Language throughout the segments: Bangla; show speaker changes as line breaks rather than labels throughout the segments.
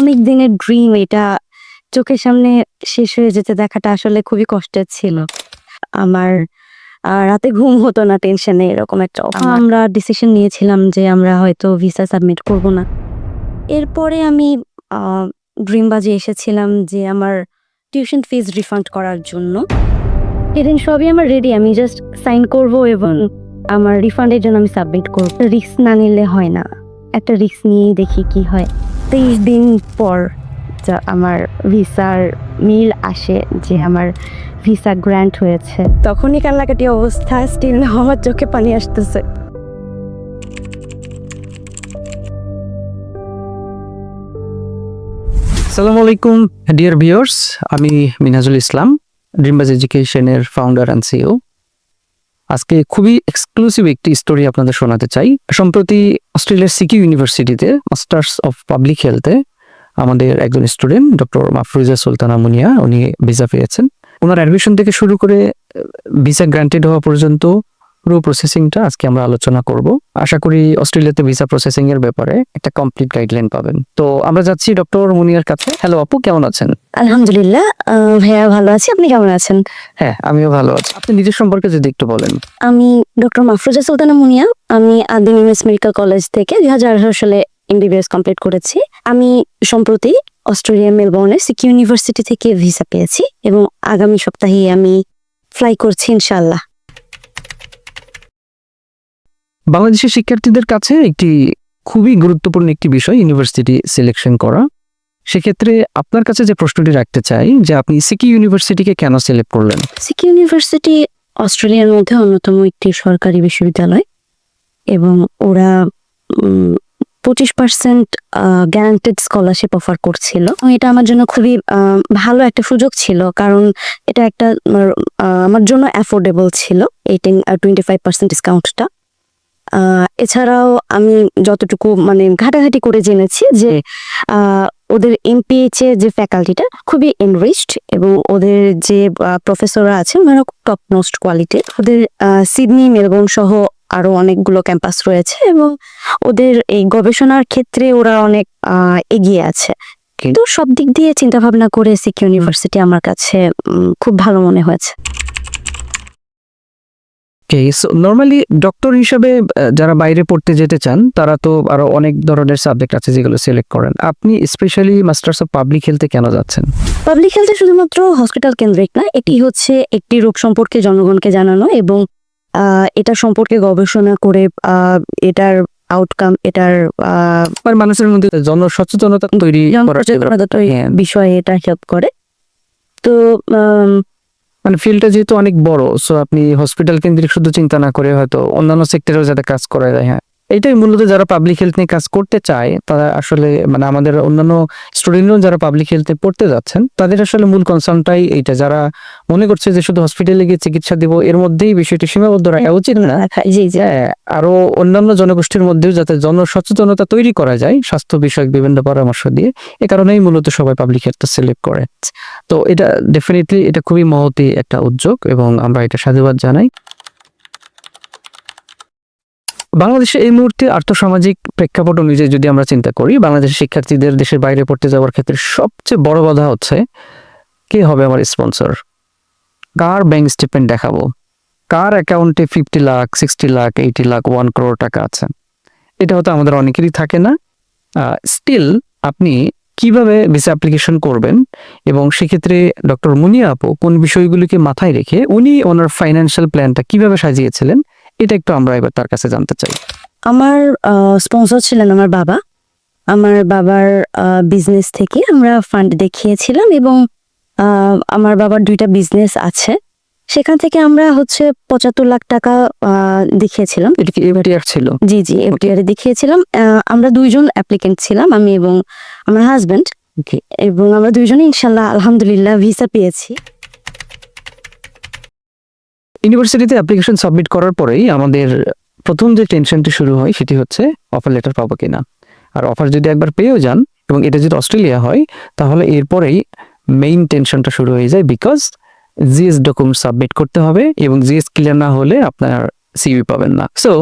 অনেক দিনের ড্রিম এটা চোখের সামনে শেষ হয়ে যেতে দেখাটা আসলে খুবই কষ্টের ছিল। আমার রাতে ঘুম হতো না টেনশনে এরকম একটা আমরা ডিসিশন নিয়েছিলাম যে আমরা হয়তো ভিসা সাবমিট করব না। এরপরে আমি ড্রিম বাজে এসেছিলাম যে আমার টিউশন ফিজ রিফান্ড করার জন্য। এদিন সবই আমার রেডি আমি জাস্ট সাইন করব এবং আমার রিফান্ডের জন্য আমি সাবমিট করব। রিস্ক না নিলে হয় না। একটা রিস্ক নিয়েই দেখি কি হয়। তেইশ দিন পর আমার ভিসার মিল আসে যে আমার ভিসা গ্র্যান্ট হয়েছে। তখনই কান্নাকাটি অবস্থা স্টিল না আমার চোখে পানি আসতেছে।
সালাম আলাইকুম ডিয়ার ভিউয়ার্স আমি মিনাজুল ইসলাম ড্রিমবাজ এডুকেশনের ফাউন্ডার অ্যান্ড সিও আজকে খুবই এক্সক্লুসিভ একটি স্টোরি আপনাদের শোনাতে চাই। সম্প্রতি অস্ট্রেলিয়ার সিকি ইউনিভার্সিটিতে মাস্টার্স অফ পাবলিক হেলথে আমাদের একজন স্টুডেন্ট ডক্টর মাফরুজা সুলতানা মুনিয়া, উনি ভিসা পেয়েছেন। ওনার অ্যাডমিশন থেকে শুরু করে ভিসা গ্রান্টেড হওয়া পর্যন্ত পুরো প্রসেসিংটা আজকে আমরা আলোচনা করব। আশা করি অস্ট্রেলিয়াতে ভিসা প্রসেসিং এর ব্যাপারে একটা কমপ্লিট গাইডলাইন পাবেন। তো আমরা যাচ্ছি ডক্টর মুনিয়ার কাছে। হ্যালো আপু কেমন আছেন?
আলহামদুলিল্লাহ ভাইয়া ভালো আছি। আপনি কেমন আছেন?
হ্যাঁ আমিও ভালো আছি। আপনি নিজের সম্পর্কে যদি একটু বলেন।
আমি ডক্টর মাফরুজা সুলতানা মুনিয়া। আমি আদিন ইউএস মেডিকেল কলেজ থেকে দুই হাজার আঠারো সালে এমবিবিএস কমপ্লিট করেছি। আমি সম্প্রতি অস্ট্রেলিয়া মেলবোর্নে সিকি ইউনিভার্সিটি থেকে ভিসা পেয়েছি এবং আগামী সপ্তাহে আমি ফ্লাই করছি ইনশাল্লাহ
বাংলাদেশের শিক্ষার্থীদের কাছে একটি খুবই গুরুত্বপূর্ণ একটি বিষয় ইউনিভার্সিটি সিলেকশন করা। সেক্ষেত্রে আপনার কাছে যে প্রশ্নটি রাখতে চাই যে আপনি সিকি ইউনিভার্সিটিকে কেন সিলেক্ট করলেন?
সিকি ইউনিভার্সিটি অস্ট্রেলিয়ার মধ্যে অন্যতম একটি সরকারি বিশ্ববিদ্যালয় এবং ওরা পঁচিশ পার্সেন্ট গ্যারান্টেড স্কলারশিপ অফার করছিল। এটা আমার জন্য খুবই ভালো একটা সুযোগ ছিল কারণ এটা একটা আমার, জন্য অ্যাফোর্ডেবল ছিল। এই টোয়েন্টি ফাইভ পার্সেন্ট ডিসকাউন্টটা এছাড়াও আমি যতটুকু মানে ঘাটাঘাটি করে জেনেছি যে ওদের এমপিএইচ এর যে ফ্যাকাল্টিটা খুবই এনরিচড এবং ওদের যে প্রফেসররা আছে ওনারা টপ মোস্ট কোয়ালিটির ওদের সিডনি মেলবোর্ন সহ আরও অনেকগুলো ক্যাম্পাস রয়েছে এবং ওদের এই গবেষণার ক্ষেত্রে ওরা অনেক এগিয়ে আছে।
Okay.
তো সব দিক দিয়ে চিন্তা ভাবনা করে সিকি ইউনিভার্সিটি আমার কাছে খুব ভালো মনে হয়েছে।
ওকে সো নর্মালি ডক্টর হিসাবে যারা বাইরে পড়তে যেতে চান তারা তো আরও অনেক ধরনের সাবজেক্ট আছে যেগুলো সিলেক্ট করেন। আপনি স্পেশালি মাস্টার্স অফ পাবলিক হেলথে কেন যাচ্ছেন?
পাবলিক হেলথে শুধুমাত্র হসপিটাল কেন্দ্রিক না এটি হচ্ছে একটি রোগ সম্পর্কে জনগণকে জানানো এবং এটা সম্পর্কে গবেষণা করে আহ, এটার আউটকাম এটার
মানে মানুষের মধ্যে জন সচেতনতা তৈরি হ্যাঁ।
বিষয়ে এটা হেল্প করে। তো
মানে ফিল্ডটা যেহেতু অনেক বড় সো আপনি হসপিটাল কেন্দ্রিক শুধু চিন্তা না করে হয়তো অন্যান্য সেক্টরেও যাতে কাজ করা যায় হ্যাঁ। এটাই মূলত যারা পাবলিক হেলথ নিয়ে কাজ করতে চায় তারা আসলে মানে আমাদের অন্যান্য স্টুডেন্টও যারা পাবলিক হেলথে পড়তে যাচ্ছেন তাদের আসলে মূল কনসার্নটাই এইটা। যারা মনে করছে যে শুধু হসপিটালে গিয়ে চিকিৎসা দিব এর মধ্যেই বিষয়টি সীমাবদ্ধ রাখা উচিত না।
জি জি।
হ্যাঁ আরও অন্যান্য জনগোষ্ঠীর মধ্যেও যাতে জনসচেতনতা তৈরি করা যায় স্বাস্থ্য বিষয়ক বিভিন্ন পরামর্শ দিয়ে এ কারণেই মূলত সবাই পাবলিক হেলথ সিলেক্ট করে। তো এটা ডেফিনেটলি এটা খুবই মহতি একটা উদ্যোগ এবং আমরা এটা সাধুবাদ জানাই। বাংলাদেশে এই মুহূর্তে আর্থসামাজিক প্রেক্ষাপট অনুযায়ী যদি আমরা চিন্তা করি, বাংলাদেশের শিক্ষার্থীদের দেশের বাইরে পড়তে যাওয়ার ক্ষেত্রে সবচেয়ে বড় বাধা হচ্ছে, কে হবে আমার স্পন্সর কার ব্যাংক স্টেটমেন্ট দেখাবো? কার অ্যাকাউন্টে fifty lakh sixty lakh eighty lakh one crore টাকা আছে? এটা হয়তো আমাদের অনেকেরই থাকে না। স্টিল আপনি কীভাবে ভিসা অ্যাপ্লিকেশন করবেন এবং সেক্ষেত্রে ডক্টর মুনিয়া আপু কোন বিষয়গুলিকে মাথায় রেখে উনি ওনার ফাইন্যান্সিয়াল প্ল্যানটা কীভাবে সাজিয়েছিলেন এটা একটু আমরা এবার তার কাছে জানতে চাই।
আমার স্পন্সর ছিলেন আমার বাবা। আমার বাবার বিজনেস থেকে আমরা ফান্ড দেখিয়েছিলাম এবং আমার বাবার দুইটা বিজনেস আছে। সেখান থেকে আমরা হচ্ছে পঁচাত্তর লাখ টাকা দেখিয়েছিলাম।
এটা কি এফটিআর ছিল?
জি জি এফডিআর দেখিয়েছিলাম। আমরা দুইজন অ্যাপ্লিকেন্ট ছিলাম আমি এবং আমার হাজবেন্ড
Okay.
এবং আমরা দুইজনে ইনশাল্লাহ আলহামদুলিল্লাহ ভিসা পেয়েছি।
ইউনিভার্সিটিতে অ্যাপ্লিকেশন সাবমিট করার পরেই আমাদের প্রথম যে টেনশনটি শুরু হয়, সেটি হচ্ছে অফার লেটার পাবো কিনা। আর অফার যদি একবার পেয়েও যান এবং এটা যদি অস্ট্রেলিয়া হয়, তাহলে এরপরেই মেইন টেনশনটা শুরু হয়ে যায় বিকজ জিএস ডকুমেন্ট সাবমিট করতে হবে এবং জিএস ক্লিয়ার না হলে আপনার সিভি পাবেন না। সো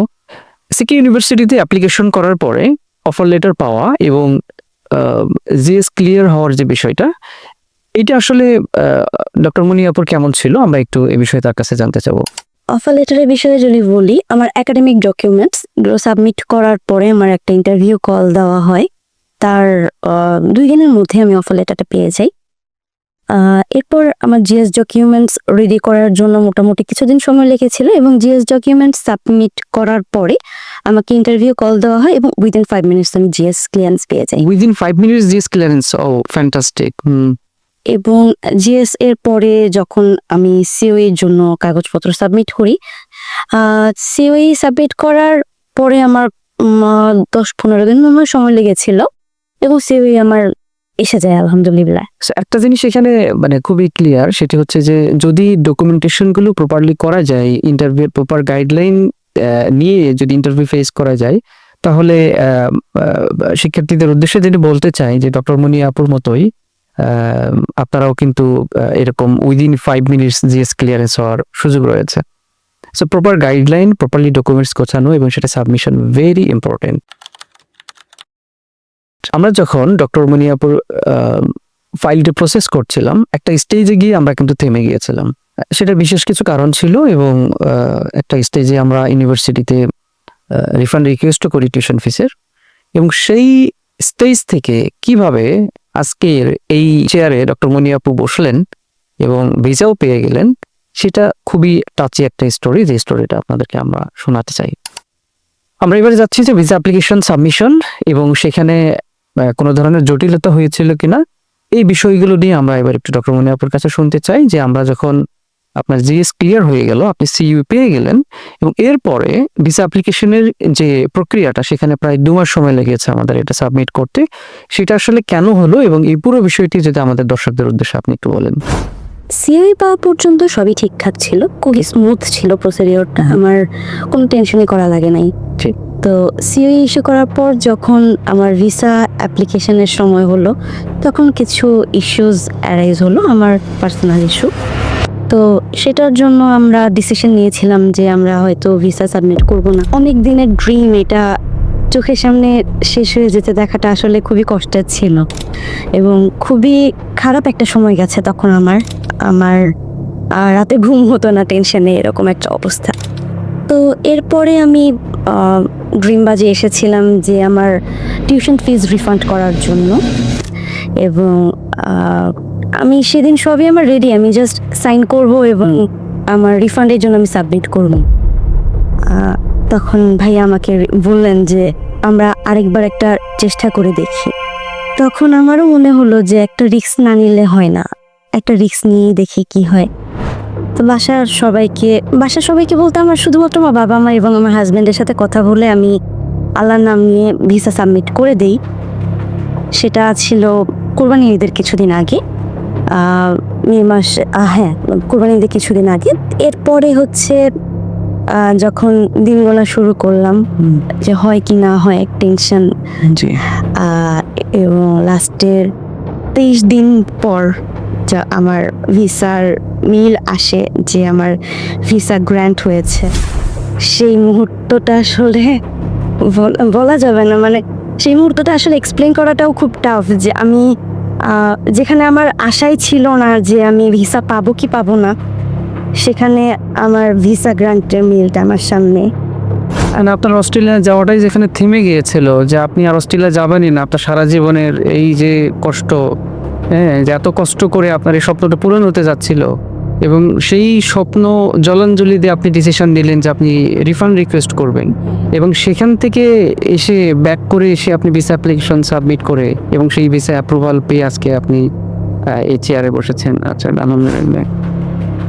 সিকি ইউনিভার্সিটিতে অ্যাপ্লিকেশন করার পরে অফার লেটার পাওয়া এবং জিএস ক্লিয়ার হওয়ার যে বিষয়টা এটা আসলে ডক্টর মুনিয়াপুর কেমন ছিল? আমরা একটু এ বিষয়ে তার কাছে জানতে চাবো।
অফার লেটারের বিষয়ে যদি বলি আমার একাডেমিক ডকুমেন্টস সাবমিট করার পরে আমার একটা ইন্টারভিউ কল দেওয়া হয়। তার দুই দিনের মধ্যে আমি অফার লেটারটা পেয়ে যাই। এরপর আমার জিএস ডকুমেন্টস রেডি করার জন্য মোটামুটি কিছুদিন সময় লেগেছিল এবং জিএস ডকুমেন্টস সাবমিট করার পরে আমাকে ইন্টারভিউ কল দেওয়া হয় এবং উইদিন ফাইভ মিনিটস আমি জিএস ক্লিয়ারেন্স পেয়ে যাই।
Within five minutes GS clearance ও ফ্যান্টাস্টিক
এবং জিএস এর পরে যখন আমি সিওই এর জন্য কাগজপত্র সাবমিট করি সিওই সাবমিট করার পরে আমার দশ পনেরো দিন আমার সময় লেগেছিল এবং সিওই আমার এসে যায় আলহামদুলিল্লাহ।
একটা জিনিস এখানে মানে খুবই ক্লিয়ার সেটি হচ্ছে যে যদি ডকুমেন্টেশনগুলো প্রপারলি করা যায় ইন্টারভিউ প্রপার গাইডলাইন নিয়ে যদি ইন্টারভিউ ফেস করা যায়, তাহলে শিক্ষার্থীদের উদ্দেশ্যে যদি বলতে চাই যে ডক্টর মনি আপুর মতোই আপনারাও কিন্তু এরকম within five minutes GS clearance হওয়ার সুযোগ রয়েছে। So proper guideline properly documents গোছানো এবং সেটা সাবমিশন ভেরি ইম্পর্টেন্ট আমরা যখন ডক্টর মনিয়াপুর ফাইলটি প্রসেস করছিলাম, একটা স্টেজে গিয়ে আমরা কিন্তু থেমে গিয়েছিলাম। সেটা বিশেষ কিছু কারণ ছিল এবং একটা স্টেজে আমরা ইউনিভার্সিটিতে রিফান্ড রিকোয়েস্ট করি টিউশন ফিসের এবং সেই স্টেজ থেকে কীভাবে আজকের এই চেয়ারে ডক্টর মনি আপু বসলেন এবং ভিসাও পেয়ে গেলেন, সেটা খুবই টাচি একটা স্টোরি যে স্টোরিটা আপনাদেরকে আমরা শোনাতে চাই। আমরা এবারে যাচ্ছি যে ভিসা অ্যাপ্লিকেশন সাবমিশন এবং সেখানে কোনো ধরনের জটিলতা হয়েছিল কিনা, এই বিষয়গুলো নিয়ে আমরা এবার একটু ডক্টর মনি আপুর কাছে শুনতে চাই যে আমরা যখন আপনার জিএস ক্লিয়ার হয়ে গেল আপনি সিইউ পেয়ে গেলেন এবং এরপরে ভিসা অ্যাপ্লিকেশনের যে প্রক্রিয়াটা সেখানে প্রায় দু মাস সময় লেগেছে আমাদের এটা সাবমিট করতে। সেটা আসলে কেন হলো এবং এই পুরো বিষয়টি যদি আমাদের দর্শকদের উদ্দেশ্যে আপনি একটু বলেন।
সিওই পাওয়া পর্যন্ত সবই ঠিকঠাক ছিল খুবই স্মুথ ছিল প্রসিডিওরটা আমার কোনো টেনশনই করা লাগে নাই।
ঠিক।
তো সিওই ইস্যু করার পর যখন আমার ভিসা অ্যাপ্লিকেশনের সময় হলো তখন কিছু ইস্যুস অ্যারাইজ হলো আমার পার্সোনাল ইস্যু তো সেটার জন্য আমরা ডিসিশন নিয়েছিলাম যে আমরা হয়তো ভিসা সাবমিট করব না। অনেক দিনের ড্রিম এটা চোখের সামনে শেষ হয়ে যেতে দেখাটা আসলে খুবই কষ্টের ছিল। এবং খুবই খারাপ একটা সময় গেছে তখন আমার। আমার রাতে ঘুম হতো না টেনশনে এরকম একটা অবস্থা। তো এরপরে আমি ড্রিমবাজে এসেছিলাম যে আমার টিউশন ফিজ রিফান্ড করার জন্য। এবং আমি সেদিন সবই আমার রেডি আমি জাস্ট সাইন করব এবং আমার রিফান্ডের জন্য আমি সাবমিট করব। তখন ভাইয়া আমাকে বললেন যে আমরা আরেকবার একটা চেষ্টা করে দেখি। তখন আমারও মনে হলো যে একটা রিস্ক না নিলে হয় না। একটা রিক্স নিয়ে দেখি কি হয়। তো বাসার সবাইকে বাসার সবাইকে বলতে আমার শুধুমাত্র আমার বাবা মা এবং আমার হাজব্যান্ডের সাথে কথা বলে আমি আল্লাহর নাম নিয়ে ভিসা সাবমিট করে দেই। সেটা ছিল কোরবানি ঈদের কিছুদিন আগে। মে মাস হ্যাঁ কোরবানি ঈদের কিছুদিন আগে। এরপরে হচ্ছে যখন দিন গোনা শুরু করলাম যে হয় কি না হয়
এক
টেনশন এবং লাস্টের তেইশ দিন পর যা আমার ভিসার মিল আসে যে আমার ভিসা গ্র্যান্ট হয়েছে। সেই মুহূর্তটা আসলে বল- যাবে না। মানে সেই মুহূর্তটা আসলে এক্সপ্লেন করাটাও খুব টাফ যে আমি যেখানে আমার আশাই ছিল না যে আমি ভিসা পাবো কি পাবো না, সেখানে আমার ভিসা গ্রান্টের মিলটা আমার সামনে।
And আপনার অস্ট্রেলিয়া যাওয়াটাই যেখানে থেমে গিয়েছিল, যে আপনি আর অস্ট্রেলিয়া যাবেনই না, আপনার সারা জীবনের এই যে কষ্ট হ্যাঁ যে এত কষ্ট করে আপনার এই স্বপ্নটা পূরণ হতে যাচ্ছিল। এবং সেই স্বপ্ন জলাঞ্জলি দিয়ে আপনি ডিসিশন নিলেন যে আপনি রিফান্ড রিকোয়েস্ট করবেন। এবং সেখান থেকে এসে ব্যাক করে এসে আপনি ভিসা অ্যাপ্লিকেশন সাবমিট করে এবং সেই ভিসা অ্যাপ্রুভাল পেয়ে আজকে আপনি এই চেয়ারে বসেছেন আচ্ছা আলহামদুলিল্লাহ।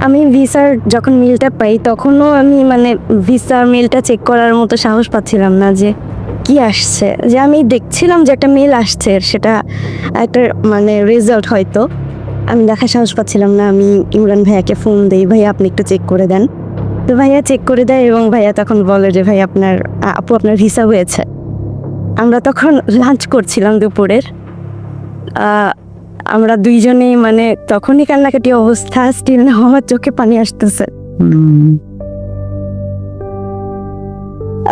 আমি ভিসার যখন মিলটা পাই, তখনও আমি মানে ভিসার মিলটা চেক করার মতো সাহস পাচ্ছিলাম না যে কি আসছে। যে আমি দেখছিলাম যে একটা মেল আসছে, সেটা একটা মানে রেজাল্ট হয়তো। আমি দেখার সাহস পাচ্ছিলাম না, আমি ইমরান ভাইয়াকে ফোন দিই, ভাইয়া, আপনি একটু চেক করে দেন। তো ভাইয়া চেক করে দেয় এবং ভাইয়া তখন বলে যে ভাই আপনার, আপু আপনার ভিসা হয়েছে। আমরা তখন লাঞ্চ করছিলাম দুপুরের। আমরা দুইজনেই মানে তখনই কান্নাকাটি অবস্থা স্টিল না আমার চোখে পানি আসতেছে।
হুম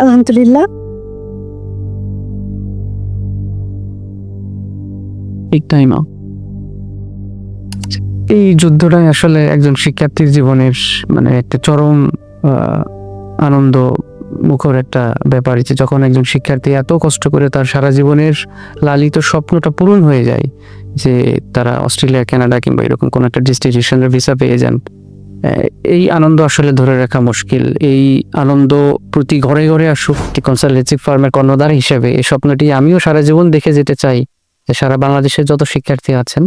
আলহামদুলিল্লাহ।
ঠিক টাইম এই যুদ্ধটাই আসলে একজন শিক্ষার্থীর জীবনের মানে একটা চরম আনন্দ মুখর একটা ব্যাপার যে যখন একজন শিক্ষার্থী এত কষ্ট করে তার সারা জীবনের লালিত স্বপ্নটা পূরণ হয়ে যায় যে তারা অস্ট্রেলিয়া, কানাডা কিংবা এরকম কোনো একটা ডেস্টিনেশনের ভিসা পেয়ে যান এই আনন্দ আসলে ধরে রাখা মুশকিল। এই আনন্দ প্রতি ঘরে ঘরে আসুক কনসালটেন্সি ফার্মের কর্ণধার হিসেবে এই স্বপ্নটি আমিও সারা জীবন দেখে যেতে চাই যে সারা বাংলাদেশের যত শিক্ষার্থী আছেন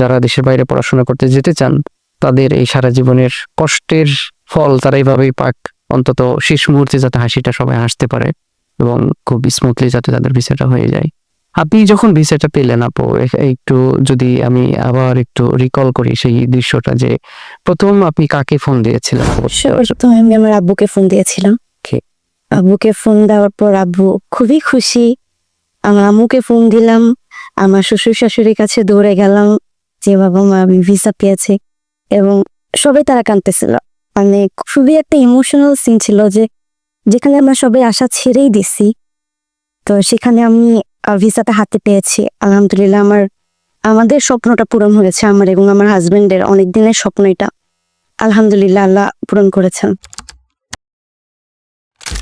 যারা দেশের বাইরে পড়াশোনা করতে যেতে চান তাদের এই সারা জীবনের কষ্টের ফল তারা এইভাবেই পাক। অন্তত শেষ মুহূর্তে যাতে হাসিটা সবাই হাসতে পারে এবং খুব স্মুথলি যাতে তাদের ভিসাটা হয়ে যায়। আপনি যখন ভিসাটা পেলেন আপু একটু যদি আমি আবার একটু রিকল করি সেই দৃশ্যটা যে প্রথম আপনি কাকে ফোন দিয়েছিলেন?
আমি আমার আব্বুকে ফোন দিয়েছিলাম. আব্বুকে ফোন দেওয়ার পর আব্বু খুবই খুশি। আমার আম্মুকে ফোন দিলাম। আমার শ্বশুর শাশুড়ির কাছে দৌড়ে গেলাম। যে বাবা মা আমি ভিসা পেয়েছি এবং সবাই তারা কাঁদতেছিল। মানে খুবই একটা ইমোশনাল সিন ছিল যে যেখানে আমরা সবাই আশা ছেড়েই দিছি তো সেখানে আমি ভিসাটা হাতে পেয়েছি। আলহামদুলিল্লাহ আমার, আমাদের স্বপ্নটা পূরণ হয়েছে আমার এবং আমার হাজবেন্ডের অনেক দিনের স্বপ্ন এটা। আলহামদুলিল্লাহ আল্লাহ পূরণ করেছেন।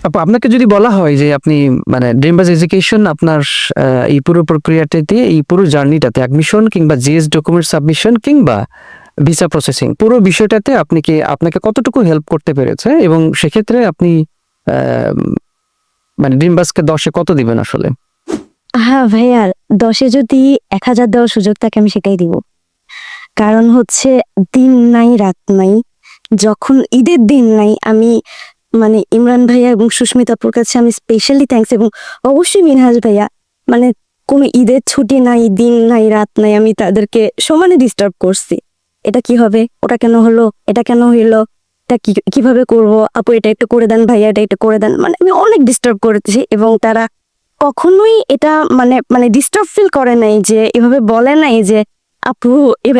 আপু, আপনাকে যদি বলা হয় যে আপনি মানে ড্রিমবাজ এডুকেশন আপনার এই পুরো প্রক্রিয়াটাতে এই পুরো জার্নিটাতে অ্যাডমিশন কিংবা জিএস ডকুমেন্ট সাবমিশন কিংবা ভিসা প্রসেসিং পুরো বিষয়টাতে আপনি কি, আপনাকে কতটুকু হেল্প করতে পেরেছে? এবং সেক্ষেত্রে আপনি মানে ড্রিমবাসকে দশে কত দিবেন আসলে?
হ্যাঁ ভাইয়া, দশে যদি এক হাজার দেওয়ার সুযোগ থাকে, আমি সেটাই দিব। কারণ হচ্ছে, দিন নাই, রাত নাই। যখন ঈদের দিন নাই, আমি মানে ইমরান ভাইয়া এবং সুস্মিতাপুর কাছে আমি স্পেশালি থ্যাঙ্কস এবং অবশ্যই মিনহাজ ভাইয়া মানে কোনো ঈদের ছুটি নাই, দিন নাই, রাত নাই, আমি তাদেরকে সমানে ডিস্টার্ব করছি। এটা কি হবে? ওটা কেন হলো? এটা কেন হইল? এটা কীভাবে করব? আপু, এটা একটু করে দেন, ভাইয়া এটা একটু করে দেন। মানে আমি অনেক ডিস্টার্ব করেছি এবং তারা কখনোই এটা মানে মানে ডিস্টার্ব ফিল করে নাই যে, এভাবে বলে নাই যে, আপু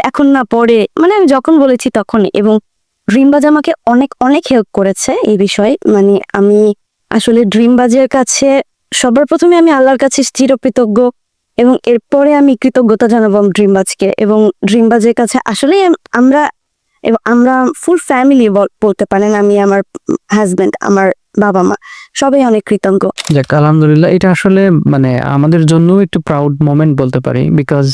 এখন না পরে। মানে আমি যখন বলেছি তখনই এবং ড্রিমবাজ আমাকে অনেক অনেক হেল্প করেছে এই বিষয়ে। মানে আমি আসলে ড্রিমবাজের কাছে সবার প্রথমে আমি আল্লাহর কাছে চিরকৃতজ্ঞ এবং এরপরে আমি কৃতজ্ঞতা জানাব ড্রিমবাজকে এবং ড্রিমবাজের কাছে আসলে আমরা, এবং আমরা ফুল ফ্যামিলি বলতে পারেন আমি আমার হাজবেন্ড আমার বাবা মা, সবাই অনেক কৃতজ্ঞ।
যাক, আলহামদুলিল্লাহ, এটা আসলে মানে আমাদের জন্য একটু প্রাউড মোমেন্ট বলতে পারি বিকজ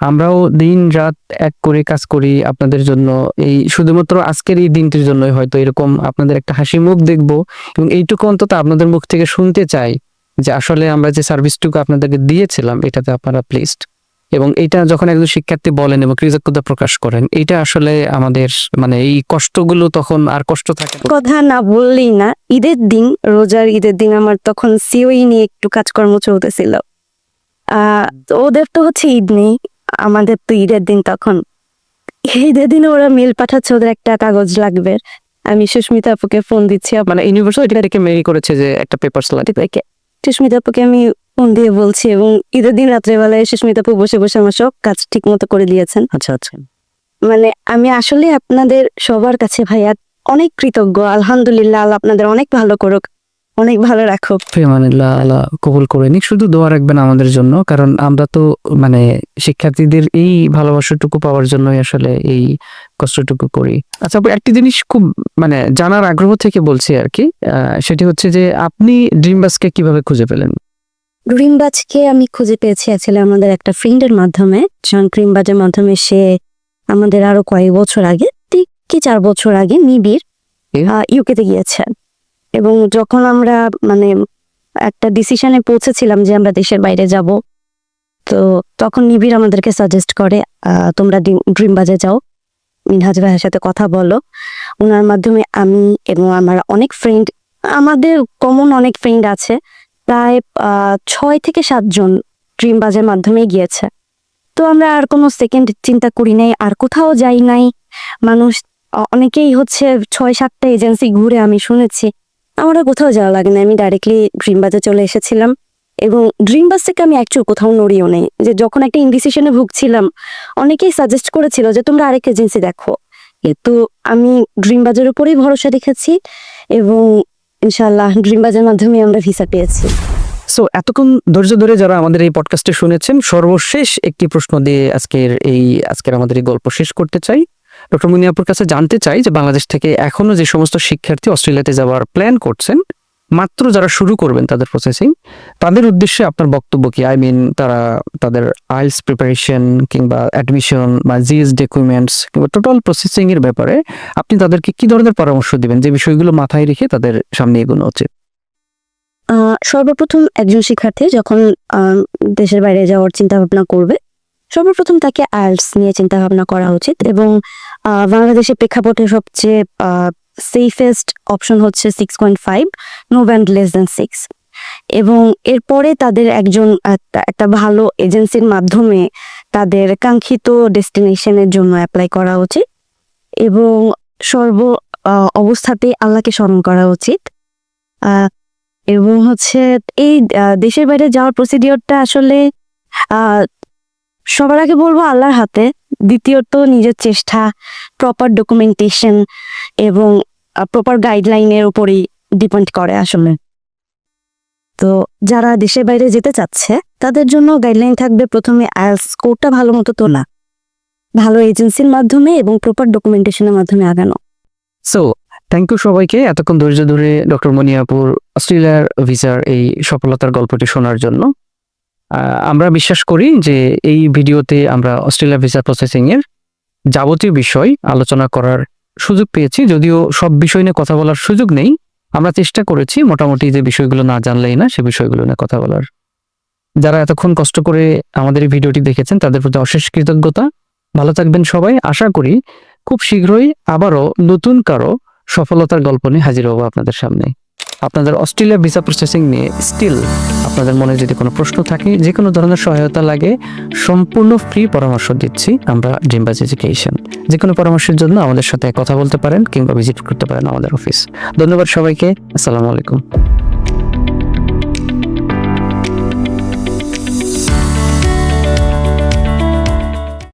আমরাও দিন রাত এক করে কাজ করি আপনাদের জন্য। এই শুধুমাত্র আজকের এই দিনটির জন্যই হয়তো এরকম আপনাদের একটা হাসি মুখ দেখব এবং এইটুকু অন্তত আপনাদের মুখ থেকে শুনতে চাই যে আসলে আমরা যে সার্ভিসটুকু আপনাদেরকে দিয়েছিলাম এটাতে আপনারা প্লিজড এবং এটা যখন একজন শিক্ষার্থী বলেন এবং কৃতজ্ঞতা প্রকাশ করেন এটা আসলে আমাদের মানে এই কষ্টগুলো তখন আর কষ্ট থাকে
কথা না বললেই না, ঈদের দিন, রোজার ঈদের দিন আমার তখন সিওই নিয়ে একটু কাজকর্ম চলতেছিল। ওদের তো হচ্ছে ঈদ নেই আমাদের তো ঈদের দিন তখন। ঈদের দিনে ওরা মেল পাঠাচ্ছে ওদের একটা কাগজ লাগবে। আমি সুস্মিতা আপুকে ফোন দিচ্ছি।
মানে ইউনিভার্সিটি থেকে মেরি করেছে যে একটা পেপার স্লাইড
আপনাকে সুস্মিতা আপুকে আমি ফোন দিয়ে বলছি এবং ঈদের দিন রাত্রেবেলায় সুস্মিতা আপু বসে বসে আমার সব কাজ ঠিক মতো করে দিয়েছেন।
আচ্ছা আচ্ছা।
মানে আমি আসলে আপনাদের সবার কাছে ভাইয়া অনেক কৃতজ্ঞ আলহামদুলিল্লাহ আপনাদের অনেক ভালো করুক। অনেক ভালো রাখুক
ফেমানিল্লাহ আল্লাহ কবুল করে নিক। শুধু দোয়া রাখবেন আমাদের জন্য কারণ আমরা তো মানে শিক্ষার্থীদের এই ভালোবাসাটুকু পাওয়ার জন্যই আসলে এই কষ্টটুকু করি। আচ্ছা আপু একটি জিনিস খুব মানে জানার আগ্রহ থেকে বলছি আর কি সেটি হচ্ছে যে আপনি ড্রিম বাসকে কীভাবে খুঁজে পেলেন?
ক্রিমবাজকে আমি খুঁজে পেয়েছি আসলে আমাদের একটা ফ্রেন্ডের মাধ্যমে। জন ক্রিমবাজের মাধ্যমে সে আমাদের আরও কয়েক বছর আগে ঠিক কি চার বছর আগে নিবিড়? ইউকেতে গিয়েছে। এবং যখন আমরা মানে একটা ডিসিশনে পৌঁছেছিলাম যে আমরা দেশের বাইরে যাব, তো তখন নিবিড় আমাদেরকে সাজেস্ট করে তোমরা ড্রিম বাজে যাও। মিনহাজ ভাইয়ের সাথে কথা বলো। ওনার মাধ্যমে আমি এবং আমার অনেক ফ্রেন্ড আমাদের কমন অনেক ফ্রেন্ড আছে, প্রায় ছয় থেকে সাতজন ড্রিম বাজের মাধ্যমে গিয়েছে। তো আমরা আর কোনো সেকেন্ড চিন্তা করি নাই, আর কোথাও যাই নাই। মানুষ অনেকেই হচ্ছে ছয় সাতটা এজেন্সি ঘুরে আমি শুনেছি। আমার কোথাও যাওয়া লাগে না। আমি ডাইরেক্টলি ড্রিম বাজে চলে এসেছিলাম এবং ড্রিম বাস থেকে আমি অ্যাকচুয়াল কোথাও নড়িও নেই। যে যখন একটা ইনডিসিশনে ভুগছিলাম, অনেকেই সাজেস্ট করেছিল যে তোমরা আরেক এজেন্সি দেখো। কিন্তু আমি ড্রিম বাজের উপরেই ভরসা রেখেছি এবং ইনশাল্লাহ ড্রিম বাজের মাধ্যমে আমরা ভিসা পেয়েছি।
সো এতক্ষণ ধৈর্য ধরে যারা আমাদের এই পডকাস্টে শুনেছেন, সর্বশেষ একটি প্রশ্ন দিয়ে আজকের এই, আজকের আমাদের এই গল্প শেষ করতে চাই। ডক্টর মুনিয়াপুর কাছে জানতে চাই যে বাংলাদেশ থেকে এখনও যে সমস্ত শিক্ষার্থী অস্ট্রেলিয়াতে যাওয়ার প্ল্যান করছেন, মাত্র যারা শুরু করবেন তাদের প্রসেসিং তাদের উদ্দেশ্যে আপনার বক্তব্য কি? আই মিন তারা তাদের আইলস প্রিপারেশন কিংবা অ্যাডমিশন বা জিএস ডকুমেন্টস কিংবা টোটাল প্রসেসিং এর ব্যাপারে আপনি তাদেরকে কি ধরনের পরামর্শ দিবেন? যে বিষয়গুলো মাথায় রেখে তাদের সামনে এগোনো উচিত।
সর্বপ্রথম একজন শিক্ষার্থী যখন দেশের বাইরে যাওয়ার চিন্তা ভাবনা করবে সর্বপ্রথম তাকে আর্টস নিয়ে চিন্তা ভাবনা করা উচিত এবং বাংলাদেশের প্রেক্ষাপটে সবচেয়ে সেফেস্ট অপশন হচ্ছে six point five no band less than six এবং এরপরে তাদের একজন একটা- ভালো এজেন্সির মাধ্যমে তাদের কাঙ্ক্ষিত ডেস্টিনেশনের জন্য অ্যাপ্লাই করা উচিত এবং সর্ব অবস্থাতেই আল্লাহকে স্মরণ করা উচিত। এবং হচ্ছে এই দেশের বাইরে যাওয়ার প্রসিডিওরটা আসলে সবার আগে বলব আল্লাহর হাতে। দ্বিতীয়ত, নিজের চেষ্টা প্রপার ডকুমেন্টেশন এবং প্রপার গাইডলাইনের উপরই ডিপেন্ড করে আসলে। তো যারা দেশের বাইরে যেতে চাচ্ছে, তাদের জন্য গাইডলাইন থাকবে প্রথমে আয়ালস স্কোরটা ভালো মতো তোলা। ভালো এজেন্সির মাধ্যমে এবং প্রপার ডকুমেন্টেশনের মাধ্যমে আগানো।
সো থ্যাংক ইউ সবাইকে এতক্ষণ ধৈর্য ধরে ডক্টর মনিয়াপুর অস্ট্রেলিয়ার ভিসার এই সফলতার গল্পটি শোনার জন্য। আমরা বিশ্বাস করি যে এই ভিডিওতে আমরা অস্ট্রেলিয়া ভিসা প্রসেসিং এর যাবতীয় বিষয় আলোচনা করার সুযোগ পেয়েছি। যদিও সব বিষয় নিয়ে কথা বলার সুযোগ নেই। আমরা চেষ্টা করেছি মোটামুটি যে বিষয়গুলো না জানলেই না, সে বিষয়গুলো নিয়ে কথা বলার। যারা এতক্ষণ কষ্ট করে আমাদের এই ভিডিওটি দেখেছেন, তাদের প্রতি অশেষ কৃতজ্ঞতা। ভালো থাকবেন সবাই। আশা করি খুব শীঘ্রই আবারও নতুন কারও সফলতার গল্প নিয়ে হাজির হব আপনাদের সামনে। আপনাদের অস্ট্রেলিয়া ভিসা প্রসেসিং নিয়ে স্টিল আপনাদের মনে যদি কোনো প্রশ্ন থাকে যে কোনো ধরনের সহায়তা লাগে, সম্পূর্ণ ফ্রি পরামর্শ দিচ্ছি আমরা ড্রিমবাজ এডুকেশন যে কোনো পরামর্শের জন্য আমাদের সাথে কথা বলতে পারেন কিংবা ভিজিট করতে পারেন আমাদের অফিস ধন্যবাদ সবাইকে, আসসালামু আলাইকুম।